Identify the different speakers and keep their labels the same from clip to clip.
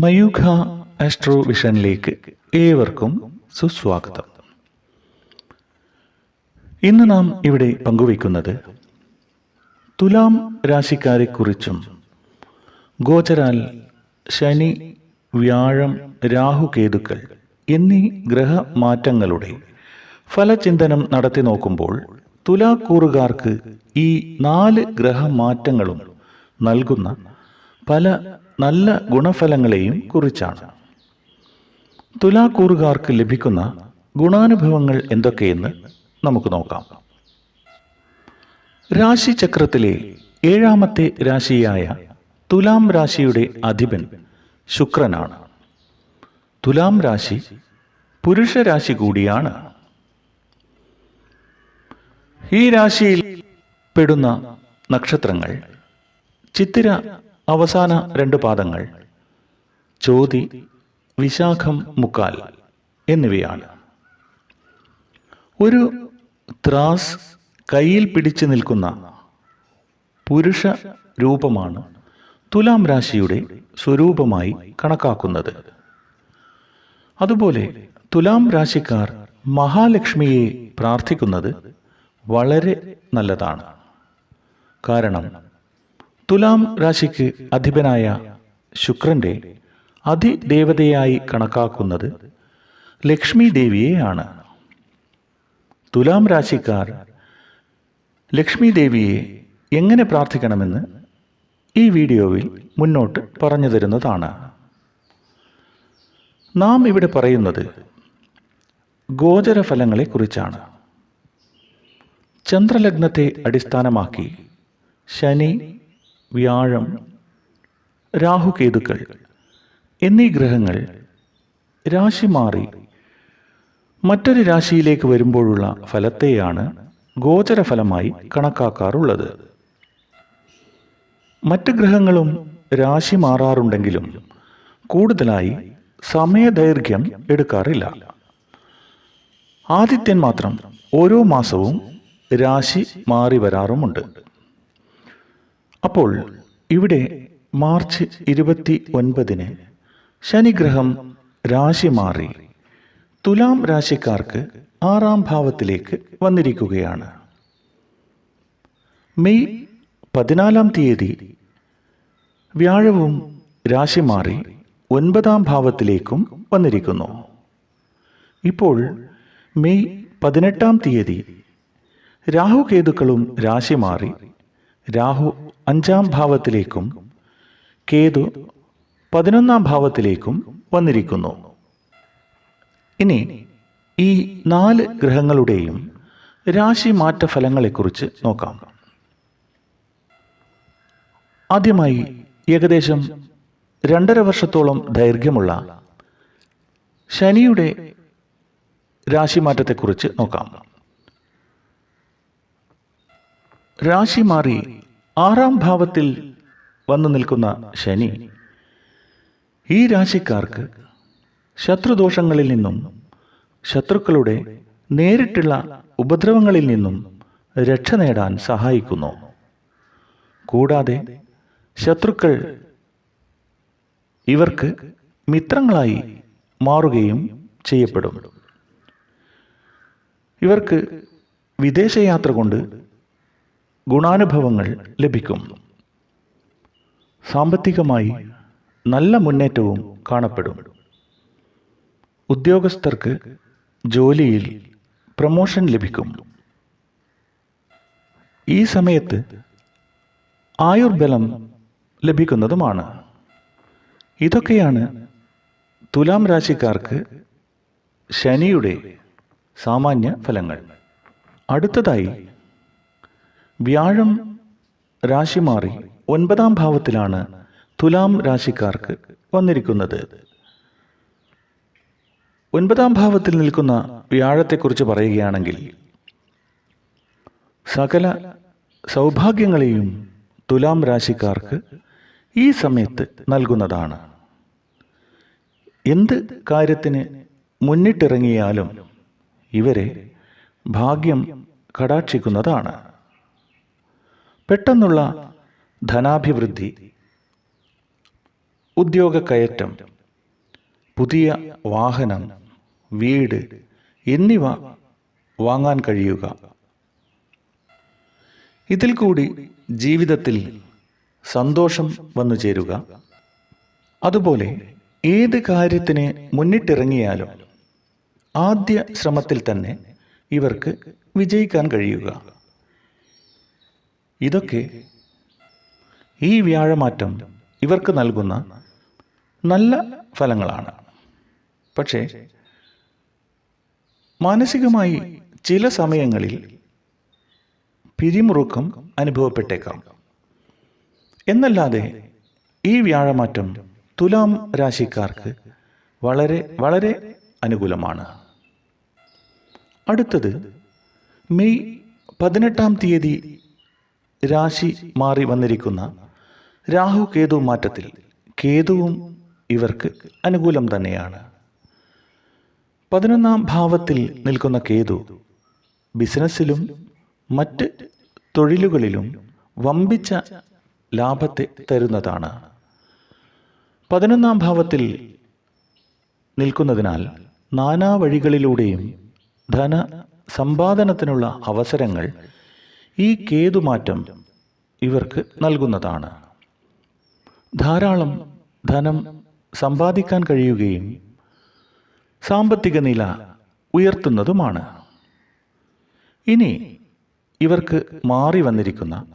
Speaker 1: Mayukha astro വിഷനിലേക്ക് ഏവർക്കും സുസ്വാഗതം. ഇന്ന് നാം ഇവിടെ പങ്കുവയ്ക്കുന്നത് തുലാം രാശിക്കാരെക്കുറിച്ചും ഗോചരാൽ ശനി വ്യാഴം രാഹുകേതുക്കൾ എന്നീ ഗ്രഹമാറ്റങ്ങളുടെ ഫലചിന്തനം നടത്തി നോക്കുമ്പോൾ തുലാക്കൂറുകാർക്ക് ഈ നാല് ഗ്രഹമാറ്റങ്ങളും നൽകുന്ന പല നല്ല ഗുണഫലങ്ങളെയും കുറിച്ചാണ്. തുലാക്കൂറുകാർക്ക് ലഭിക്കുന്ന ഗുണാനുഭവങ്ങൾ എന്തൊക്കെയെന്ന് നമുക്ക് നോക്കാം. രാശിചക്രത്തിലെ ഏഴാമത്തെ രാശിയായ തുലാം രാശിയുടെ അധിപൻ ശുക്രനാണ്. തുലാം രാശി പുരുഷ രാശി കൂടിയാണ്. ഈ രാശിയിൽ പെടുന്ന നക്ഷത്രങ്ങൾ ചിത്തിര അവസാന രണ്ട് പാദങ്ങൾ. ചോതി വിശാഖം മുക്കാൽ എന്നിവയാണ്. ഒരു ത്രാസ് കയ്യിൽ പിടിച്ചു നിൽക്കുന്ന പുരുഷ രൂപമാണ് തുലാം രാശിയുടെ സ്വരൂപമായി കണക്കാക്കുന്നത്. അതുപോലെ തുലാം രാശിക്കാർ മഹാലക്ഷ്മിയെ പ്രാർത്ഥിക്കുന്നത് വളരെ നല്ലതാണ്. കാരണം തുലാം രാശിക്ക് അധിപനായ ശുക്രന്റെ അതിദേവതയായി കണക്കാക്കുന്നത് ലക്ഷ്മി ദേവിയെയാണ്. തുലാം രാശിക്കാർ ലക്ഷ്മി ദേവിയെ എങ്ങനെ പ്രാർത്ഥിക്കണമെന്ന് ഈ വീഡിയോയിൽ മുന്നോട്ട് പറഞ്ഞു തരുന്നതാണ്. നാം ഇവിടെ പറയുന്നത് ഗോചരഫലങ്ങളെ കുറിച്ചാണ്. ചന്ദ്രലഗ്നത്തെ അടിസ്ഥാനമാക്കി ശനി വ്യാഴം രാഹുകേതുക്കൾ എന്നീ ഗ്രഹങ്ങൾ രാശി മാറി. മറ്റൊരു രാശിയിലേക്ക് വരുമ്പോഴുള്ള ഫലത്തെയാണ് ഗോചരഫലമായി കണക്കാക്കാറുള്ളത്. മറ്റ് ഗ്രഹങ്ങളും രാശി മാറാറുണ്ടെങ്കിലും കൂടുതലായി സമയദൈർഘ്യം എടുക്കാറില്ല. ആദിത്യൻ മാത്രം ഓരോ മാസവും രാശി മാറി വരാറുമുണ്ട്. അപ്പോൾ ഇവിടെ മാർച്ച് ഇരുപത്തി ഒൻപതിന് ശനിഗ്രഹം രാശി മാറി. തുലാം രാശിക്കാർക്ക് ആറാം ഭാവത്തിലേക്ക് വന്നിരിക്കുകയാണ്. മെയ് പതിനാലാം തീയതി വ്യാഴവും രാശി മാറി ഒൻപതാം ഭാവത്തിലേക്കും വന്നിരിക്കുന്നു. ഇപ്പോൾ മെയ് പതിനെട്ടാം തീയതി രാഹുകേതുക്കളും രാശി മാറി രാഹു അഞ്ചാം ഭാവത്തിലേക്കും കേതു പതിനൊന്നാം ഭാവത്തിലേക്കും വന്നിരിക്കുന്നു. ഇനി ഈ നാല് ഗ്രഹങ്ങളുടെയും രാശി മാറ്റ ഫലങ്ങളെക്കുറിച്ച് നോക്കാം. ആദ്യമായി ഏകദേശം രണ്ടര വർഷത്തോളം ദൈർഘ്യമുള്ള ശനിയുടെ രാശിമാറ്റത്തെക്കുറിച്ച് നോക്കാം. രാശി മാറി ആറാം ഭാവത്തിൽ വന്നു നിൽക്കുന്ന ശനി ഈ രാശിക്കാർക്ക് ശത്രുദോഷങ്ങളിൽ നിന്നും ശത്രുക്കളുടെ നേരിട്ടുള്ള ഉപദ്രവങ്ങളിൽ നിന്നും രക്ഷ നേടാൻ സഹായിക്കുന്നു. കൂടാതെ ശത്രുക്കൾ ഇവർക്ക് മിത്രങ്ങളായി മാറുകയും ചെയ്യപ്പെടും. ഇവർക്ക് വിദേശയാത്ര കൊണ്ട് ഗുണാനുഭവങ്ങൾ ലഭിക്കും. സാമ്പത്തികമായി നല്ല മുന്നേറ്റവും കാണപ്പെടും. ഉദ്യോഗസ്ഥർക്ക് ജോലിയിൽ പ്രമോഷൻ ലഭിക്കും. ഈ സമയത്ത് ആയുർബലം ലഭിക്കുന്നതുമാണ്. ഇതൊക്കെയാണ് തുലാം രാശിക്കാർക്ക് ശനിയുടെ സാമാന്യ ഫലങ്ങൾ. അടുത്തതായി വ്യാഴം രാശി മാറി ഒൻപതാം ഭാവത്തിലാണ് തുലാം രാശിക്കാർക്ക് വന്നിരിക്കുന്നത്. ഒൻപതാം ഭാവത്തിൽ നിൽക്കുന്ന വ്യാഴത്തെക്കുറിച്ച് പറയുകയാണെങ്കിൽ സകല സൗഭാഗ്യങ്ങളെയും തുലാം രാശിക്കാർക്ക് ഈ സമയത്ത് നൽകുന്നതാണ്. എന്ത് കാര്യത്തിന് മുന്നിട്ടിറങ്ങിയാലും ഇവരെ ഭാഗ്യം കടാക്ഷിക്കുന്നതാണ്. പെട്ടെന്നുള്ള ധനാഭിവൃദ്ധി. ഉദ്യോഗ കയറ്റം പുതിയ വാഹനം വീട് എന്നിവ വാങ്ങാൻ കഴിയുക. ഇതിൽ കൂടി ജീവിതത്തിൽ സന്തോഷം വന്നു ചേരുക. അതുപോലെ ഏത് കാര്യത്തിന് മുന്നിട്ടിറങ്ങിയാലും ആദ്യ ശ്രമത്തിൽ തന്നെ ഇവർക്ക് വിജയിക്കാൻ കഴിയുക. ഇതൊക്കെ ഈ വ്യാഴമാറ്റം ഇവർക്ക് നൽകുന്ന നല്ല ഫലങ്ങളാണ്. പക്ഷേ മാനസികമായി ചില സമയങ്ങളിൽ പിരിമുറുക്കം അനുഭവപ്പെട്ടേക്കാം. എന്നല്ലാതെ ഈ വ്യാഴമാറ്റം തുലാം രാശിക്കാർക്ക് വളരെ വളരെ അനുകൂലമാണ്. അടുത്തത് മെയ് പതിനെട്ടാം തീയതി രാശി മാറി വന്നിരിക്കുന്ന രാഹു കേതു മാറ്റത്തിൽ കേതുവും ഇവർക്ക് അനുകൂലം തന്നെയാണ്. പതിനൊന്നാം ഭാവത്തിൽ നിൽക്കുന്ന കേതു ബിസിനസ്സിലും മറ്റ് തൊഴിലുകളിലും വമ്പിച്ച ലാഭത്തെ തരുന്നതാണ്. പതിനൊന്നാം ഭാവത്തിൽ നിൽക്കുന്നതിനാൽ നാനാ വഴികളിലൂടെയും ധന സമ്പാദനത്തിനുള്ള അവസരങ്ങൾ ഈ കേതുമാറ്റം ഇവർക്ക് നൽകുന്നതാണ്. ധാരാളം ധനം സമ്പാദിക്കാൻ കഴിയുകയും സാമ്പത്തിക നില ഉയർത്തുന്നതുമാണ്. ഇനി ഇവർക്ക് മാറി വന്നിരിക്കുന്ന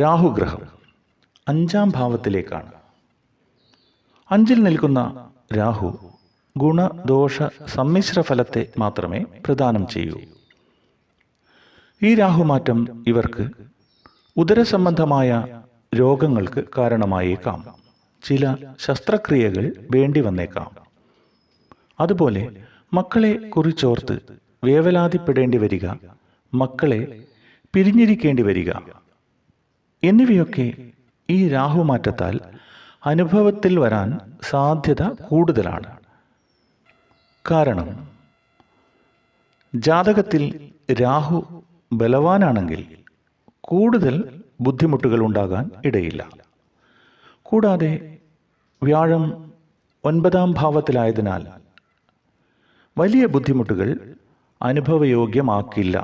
Speaker 1: രാഹുഗ്രഹം അഞ്ചാം ഭാവത്തിലേക്കാണ്. അഞ്ചിൽ നിൽക്കുന്ന രാഹു ഗുണദോഷ സമ്മിശ്ര ഫലത്തെ മാത്രമേ പ്രദാനം ചെയ്യൂ. ഈ രാഹുമാറ്റം ഇവർക്ക് ഉദരസംബന്ധമായ രോഗങ്ങൾക്ക് കാരണമായേക്കാം. ചില ശസ്ത്രക്രിയകൾ വേണ്ടി വന്നേക്കാം. അതുപോലെ മക്കളെ കുറിച്ചോർത്ത് വേവലാതിപ്പെടേണ്ടി വരിക മക്കളെ പിരിഞ്ഞിരിക്കേണ്ടി വരിക എന്നിവയൊക്കെ ഈ രാഹുമാറ്റത്താൽ അനുഭവത്തിൽ വരാൻ സാധ്യത കൂടുതലാണ്. കാരണം ജാതകത്തിൽ രാഹു ബലവാനാണെങ്കിൽ കൂടുതൽ ബുദ്ധിമുട്ടുകൾ ഉണ്ടാകാൻ ഇടയില്ല. കൂടാതെ വ്യാഴം ഒൻപതാം ഭാവത്തിലായതിനാൽ വലിയ ബുദ്ധിമുട്ടുകൾ അനുഭവയോഗ്യമാക്കില്ല.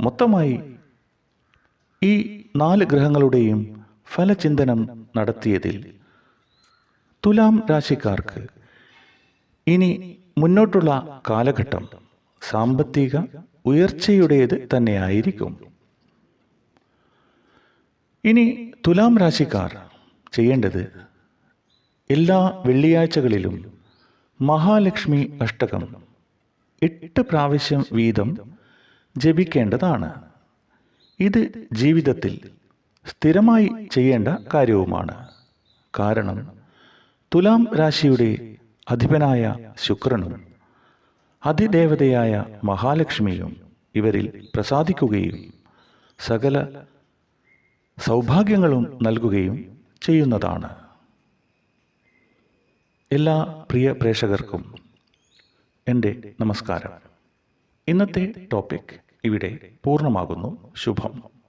Speaker 1: മൊത്തമായി ഈ നാല് ഗ്രഹങ്ങളുടെയും ഫലചിന്തനം നടത്തിയതിൽ തുലാം രാശിക്കാർക്ക് ഇനി മുന്നോട്ടുള്ള കാലഘട്ടം സാമ്പത്തിക ഉയർച്ചയുടേത് തന്നെയായിരിക്കും. ഇനി തുലാം രാശിക്കാർ ചെയ്യേണ്ടത് എല്ലാ വെള്ളിയാഴ്ചകളിലും മഹാലക്ഷ്മി അഷ്ടകം എട്ട് പ്രാവശ്യം വീതം ജപിക്കേണ്ടതാണ്. ഇത് ജീവിതത്തിൽ സ്ഥിരമായി ചെയ്യേണ്ട കാര്യവുമാണ്. കാരണം തുലാം രാശിയുടെ അധിപനായ ശുക്രനും അതിദേവതയായ മഹാലക്ഷ്മിയും ഇവരിൽ പ്രസാദിക്കുകയും സകല സൗഭാഗ്യങ്ങളും നൽകുകയും ചെയ്യുന്നതാണ്. എല്ലാ പ്രിയ പ്രേക്ഷകർക്കും എന്റെ നമസ്കാരം. ഇന്നത്തെ ടോപ്പിക് ഇവിടെ പൂർണമാകുന്നു. ശുഭം.